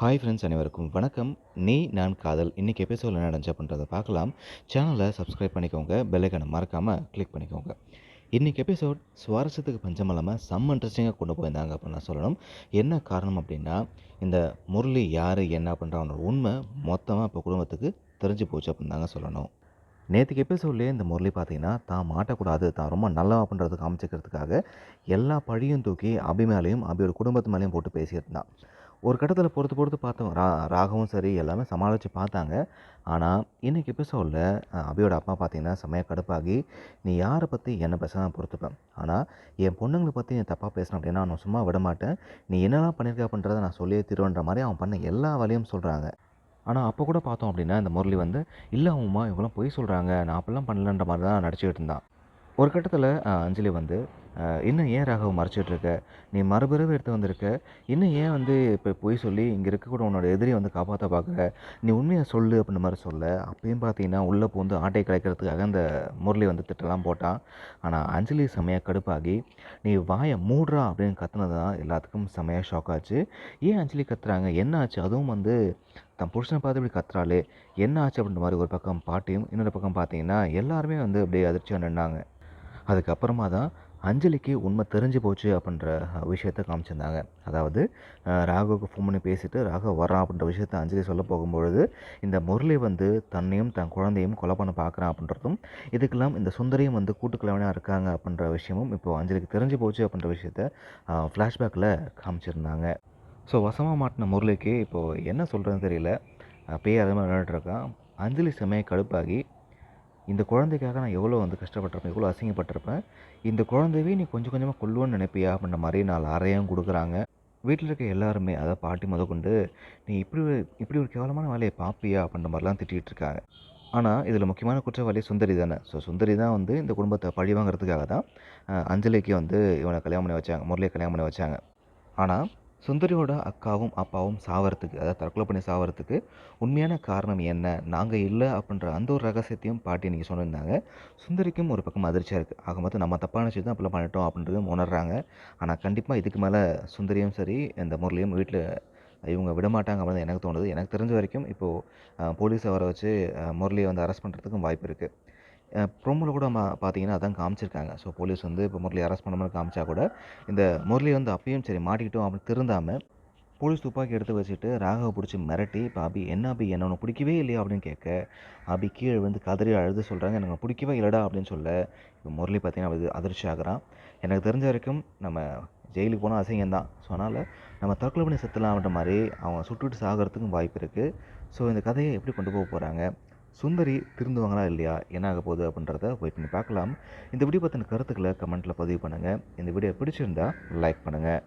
Hi friends அனைவருக்கும் வணக்கம். நீ நான் காதல். இன்றைக்கி எபிசோடில் என்ன நடந்துச்சு அப்படின்றத பார்க்கலாம். சேனலை சப்ஸ்கிரைப் பண்ணிக்கோங்க. பெல்லைக்கனை மறக்காமல் கிளிக் பண்ணிக்கோங்க. இன்றைக்கி எபிசோட் சுவாரஸ்யத்துக்கு பஞ்சம் இல்லாமல் செம்ம இன்ட்ரெஸ்டிங்காக கொண்டு போயிருந்தாங்க அப்படின்னு நான் சொல்லணும். என்ன காரணம் அப்படின்னா இந்த முரளி யார் என்ன அப்படின்ற அவனோட உண்மை மொத்தமாக இப்போ குடும்பத்துக்கு தெரிஞ்சு போச்சு அப்படின்னு தாங்க சொல்லணும். நேற்றுக்கு எபிசோட்லேயே இந்த முரளி பார்த்தீங்கன்னா தான் மாட்டக்கூடாது. தான் ரொம்ப நல்லவா அப்படின்றத காமிச்சிக்கிறதுக்காக எல்லா பழியும் தூக்கி அபி மேலேயும் அபியோட குடும்பத்து மேலேயும் போட்டு பேசியிருந்தான் ஒரு கட்டத்தில் பொறுத்து பொறுத்து பார்த்தோம். ரா ராகவும் சரி எல்லாமே சமாளித்து பார்த்தாங்க. ஆனால் இன்றைக்கி எபிசோடில் அபியோட அப்பா பார்த்தீங்கன்னா செம்மையாக கடுப்பாகி நீ யாரை பற்றி என்னை பேச பொறுத்துப்பேன் ஆனால் என் பொண்ணுங்களை பற்றி நீ தப்பாக பேசணும் அப்படின்னா நான் சும்மா விட மாட்டேன். நீ என்னெல்லாம் பண்ணியிருக்க அப்படின்றத நான் சொல்லியே தீருவேன்ற மாதிரி அவன் பண்ண எல்லா வேலையும் சொல்கிறாங்க ஆனால் அப்போ கூட பார்த்தோம் அப்படின்னா இந்த முரளி வந்து இல்லை அவங்கம்மா இவங்களாம் பொய் சொல்கிறாங்க நான் அப்படிலாம் பண்ணலன்ற மாதிரி தான் நடிச்சுக்கிட்டு இருந்தான். ஒரு கட்டத்தில் அஞ்சலி வந்து இன்னும் ஏன் ராகவ் மறைச்சிட்ருக்க? நீ மறுபிறவு எடுத்து வந்திருக்க. இன்னும் ஏன் வந்து இப்போ பொய் சொல்லி இங்கே இருக்கக்கூட உன்னோட எதிரியை வந்து காப்பாற்ற பார்க்குற நீ உண்மையை சொல்லு அப்படின்னு மாதிரி சொல்ல. அப்பயும் பார்த்தீங்கன்னா உள்ளே பூந்து ஆட்டை கலைக்கிறதுக்காக அந்த முரளி வந்து திட்டலாம் போட்டான். ஆனால் அஞ்சலி செமையாக கடுப்பாகி நீ வாயை மூடுறா அப்படின்னு கத்துனது தான் எல்லாத்துக்கும் செமையாக ஷாக் ஆச்சு. ஏன் அஞ்சலி கத்துறாங்க? என்ன ஆச்சு? அதுவும் வந்து தன் புருஷனை பார்த்து இப்படி கத்துறாளே. என்ன ஆச்சு அப்படின்ற மாதிரி ஒரு பக்கம் பாட்டியும் இன்னொரு பக்கம் பார்த்தீங்கன்னா எல்லாருமே வந்து அப்படியே அதிர்ச்சியாக நின்னாங்க. அதுக்கப்புறமா தான் அஞ்சலிக்கு உண்மை தெரிஞ்சு போச்சு அப்படின்ற விஷயத்த காமிச்சிருந்தாங்க. அதாவது ராகுவுக்கு ஃபோன் பண்ணி பேசிட்டு ராகு வரான் அப்படின்ற விஷயத்த அஞ்சலி சொல்ல போகும்பொழுது இந்த முரளி வந்து தன்னையும் தன் குழந்தையும் கொலை பண்ண பார்க்குறான் அப்படின்றதும் இதுக்கெல்லாம் இந்த சுந்தரியும் வந்து கூட்டுக்கிழமையாக இருக்காங்க அப்படின்ற விஷயமும் இப்போ அஞ்சலிக்கு தெரிஞ்சு போச்சு அப்படின்ற விஷயத்த ஃப்ளாஷ்பேக்கில் காமிச்சிருந்தாங்க. ஸோ வசமாக மாட்டின முரளிக்கு இப்போது என்ன சொல்கிறதுன்னு தெரியல. பேய் அதே மாதிரி இருக்கான். அஞ்சலி செமையை கடுப்பாகி இந்த குழந்தைக்காக நான் எவ்வளோ வந்து கஷ்டப்பட்டிருப்பேன் எவ்வளோ அசிங்கப்பட்டிருப்பேன் இந்த குழந்தையவே நீ கொஞ்சம் கொஞ்சமாக கொல்லுவோன்னு நினைப்பியா? அப்படின்ற மாதிரி நாலு அறையும் கொடுக்குறாங்க. வீட்டில் இருக்க எல்லாருமே அதாவது பாட்டி முதற்கொண்டு நீ இப்படி ஒரு இப்படி ஒரு கேவலமான வேலையை பார்ப்பியா? அப்படின்ற மாதிரிலாம் திட்டிகிட்டு இருக்காங்க. ஆனால் இதில் முக்கியமான குற்றவாளி சுந்தரி தானே. ஸோ சுந்தரி தான் வந்து இந்த குடும்பத்தை பழி வாங்குறதுக்காக தான் அஞ்சலிக்கு வந்து இவனை கல்யாணம் பண்ணி வச்சாங்க முரளியை கல்யாணம் பண்ணி வச்சாங்க. ஆனால் சுந்தரியோட அக்காவும் அப்பாவும் சாவறதுக்கு அதாவது தற்கொலை பண்ணி சாவறதுக்கு உண்மையான காரணம் என்ன? நாங்கள் இல்லை அப்படின்ற அந்த ஒரு ரகசியத்தையும் பாட்டி நீங்கள் சொன்னிருந்தாங்க. சுந்தரிக்கும் ஒரு பக்கம் அதிர்ச்சியாக இருக்குது ஆக மொத்தம் நம்ம தப்பான விஷயம் தான் அப்படிலாம் பண்ணிட்டோம் அப்படின்றது உணர்றாங்க. ஆனால் கண்டிப்பாக இதுக்கு மேலே சுந்தரியும் சரி இந்த முரளியும் வீட்டில் இவங்க விட மாட்டாங்க அப்படின்னு எனக்கு தோணுது. எனக்கு தெரிஞ்ச வரைக்கும் இப்போது போலீஸை வர வச்சு முரளியை வந்து அரெஸ்ட் பண்ணுறதுக்கும் வாய்ப்பு இருக்குது ப்ரோமோவில் கூட நம்ம பார்த்தீங்கன்னா அதான் காமிச்சிருக்காங்க. ஸோ போலீஸ் வந்து இப்போ முரளி அரெஸ்ட் பண்ண மாதிரி காமிச்சா கூட இந்த முரளி வந்து அப்பயும் சரி மாட்டிக்கிட்டோம் அப்படின்னு திருந்தாமல் போலீஸ் துப்பாக்கி எடுத்து வச்சுட்டு ராகவை பிடிச்சி மிரட்டி இப்போ அபி என்ன அபி என்ன உனக்கு பிடிக்கவே இல்லையா அப்படின்னு கேட்க அபி கீழே வந்து கதறி அழுது சொல்கிறாங்க எனக்கு பிடிக்கவே இல்லைடா அப்படின்னு சொல்ல இப்போ முரளி பார்த்தீங்கன்னா அது அதிர்ச்சி ஆகிறான். எனக்கு தெரிஞ்ச வரைக்கும் நம்ம ஜெயிலுக்கு போனால் அசிங்கம் தான். ஸோ அதனால் நம்ம தற்கொலை பண்ணி செத்துலாம்ன்ற மாதிரி அவங்க சுட்டுவிட்டு சாகிறதுக்கும் வாய்ப்பு இருக்குது ஸோ இந்த கதையை எப்படி கொண்டு போக போகிறாங்க சுந்தரி திருந்துவாங்களா இல்லையா? என்ன ஆக போகுது அப்படின்றத வெயிட் பண்ணி பார்க்கலாம். இந்த வீடியோ பற்றின கருத்துக்களை கமெண்ட்டில் பதிவு பண்ணுங்கள் இந்த வீடியோ பிடிச்சிருந்தா லைக் பண்ணுங்கள்